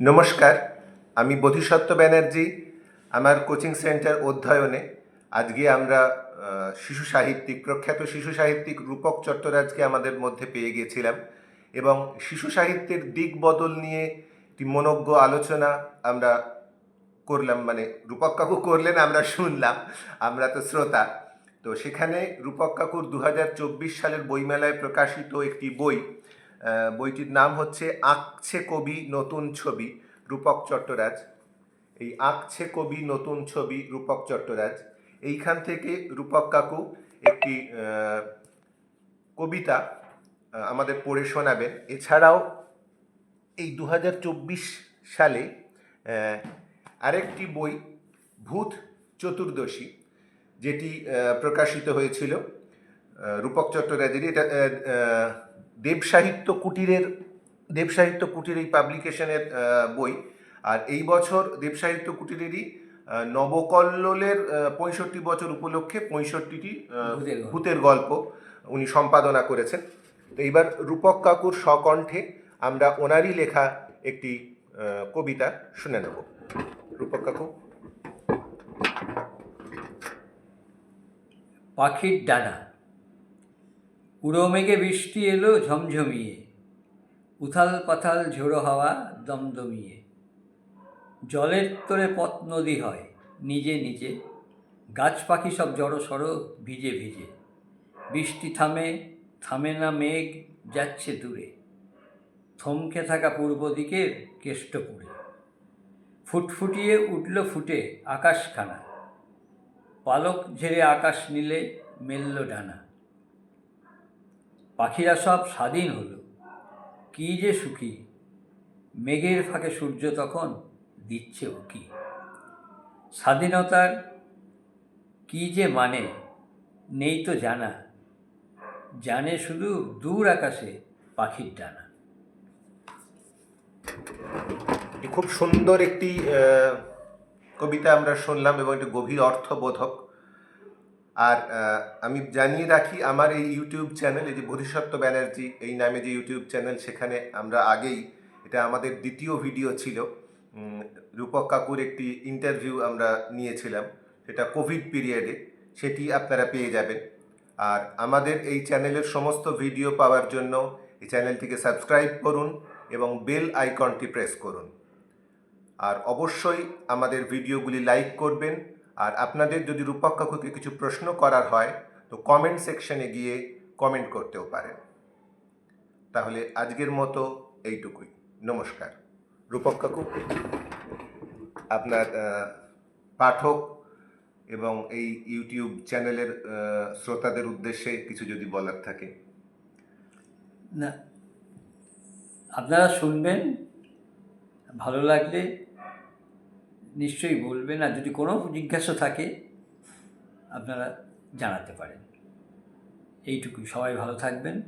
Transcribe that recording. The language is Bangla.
নমস্কার, আমি বোধিসত্ত্ব ব্যানার্জি, আমার কোচিং সেন্টার অধ্যয়নে। আজকে আমরা শিশু সাহিত্যিক, প্রখ্যাত শিশু সাহিত্যিক রূপক চট্টরাজকে আমাদের মধ্যে পেয়ে গিয়েছিলাম এবং শিশু সাহিত্যের দিক বদল নিয়ে একটি মনজ্ঞ আলোচনা আমরা করলাম মানে রূপক কাকু করলেন, আমরা শুনলাম, আমরা তো শ্রোতা। তো সেখানে রূপক কাকুর দু হাজার চব্বিশ সালের বইমেলায় প্রকাশিত একটি বই বইটির নাম হচ্ছে আঁকছে কবি নতুন ছবি, রূপক চট্টরাজ। এই আঁকছে কবি নতুন ছবি, রূপক চট্টরাজ। এইখান থেকে রূপক কাকু একটি কবিতা আমাদের পড়ে শোনাবেন। এছাড়াও এই দু হাজার চব্বিশ সালে আরেকটি বই, ভূত চতুর্দশী, যেটি প্রকাশিত হয়েছিল। রূপক চট্টোপাধ্যায়ের এটা আহ, আহ, দেব সাহিত্য কুটিরের দেবসাহিত্য কুটির এই পাবলিকেশনের বই। আর এই বছর দেবসাহিত্য কুটিরেরই নবকল্লোলের পঁয়ষট্টি বছর উপলক্ষে পঁয়ষট্টিটি ভূতের গল্প। উনি সম্পাদনা করেছেন। তো এইবার রূপক কাকুর স্বকণ্ঠে আমরা ওনারই লেখা একটি কবিতা শুনে নেব। রূপক কাকু। পাখির ডানা। উড়ো মেঘে বৃষ্টি এলো ঝমঝমিয়ে, উথাল পাথাল ঝোড়ো হাওয়া দমদমিয়ে। জলের তোরে পথ নদী হয়, নিজে নিজে। গাছ পাখি সব জড়ো সড়ো ভিজে ভিজে। বৃষ্টি থামে থামে না মেঘ, যাচ্ছে দূরে। থমকে থাকা পূর্ব দিকের কেষ্টপুরে। ফুটফুটিয়ে উঠল ফুটে আকাশখানা। পালক ঝেড়ে আকাশ নীলে মেলল ডানা। পাখিরা সব স্বাধীন হলো। কী যে সুখী। মেঘের ফাঁকে সূর্য তখন দিচ্ছে উকি। স্বাধীনতার কী যে মানে নেই তো জানা। জানে শুধু দূর আকাশে পাখির ডানা। খুব সুন্দর একটি কবিতা আমরা শুনলাম এবং একটি গভীর অর্থবোধক। আর আমি জানিয়ে রাখি আমার এই ইউটিউব চ্যানেল, এই যে বোধিসত্ত্ব ব্যানার্জি, এই নামে যে ইউটিউব চ্যানেল, সেখানে আমরা আগেই, এটা আমাদের দ্বিতীয় ভিডিও ছিল। রূপক কাকুর একটি ইন্টারভিউ আমরা নিয়েছিলাম, সেটা কোভিড পিরিয়ডে, সেটি আপনারা পেয়ে যাবেন। আর আমাদের এই চ্যানেলের সমস্ত ভিডিও পাওয়ার জন্য এই চ্যানেলটিকে সাবস্ক্রাইব করুন এবং বেল আইকনটি প্রেস করুন। আর অবশ্যই আমাদের ভিডিওগুলি লাইক করবেন আর আপনাদের যদি রূপক কাকুকে কিছু প্রশ্ন করার হয়, তো কমেন্ট সেকশনে গিয়ে কমেন্ট করতেও পারেন। তাহলে আজকের মতো এইটুকুই। নমস্কার। রূপক কাকু, আপনার পাঠক এবং এই ইউটিউব চ্যানেলের শ্রোতাদের উদ্দেশ্যে কিছু যদি বলার থাকে। না। আপনারা শুনবেন, ভালো লাগলে নিশ্চয়ই বলবেন আর যদি কোনো জিজ্ঞাসা থাকে আপনারা জানাতে পারেন। এইটুকু সবাই ভালো থাকবেন।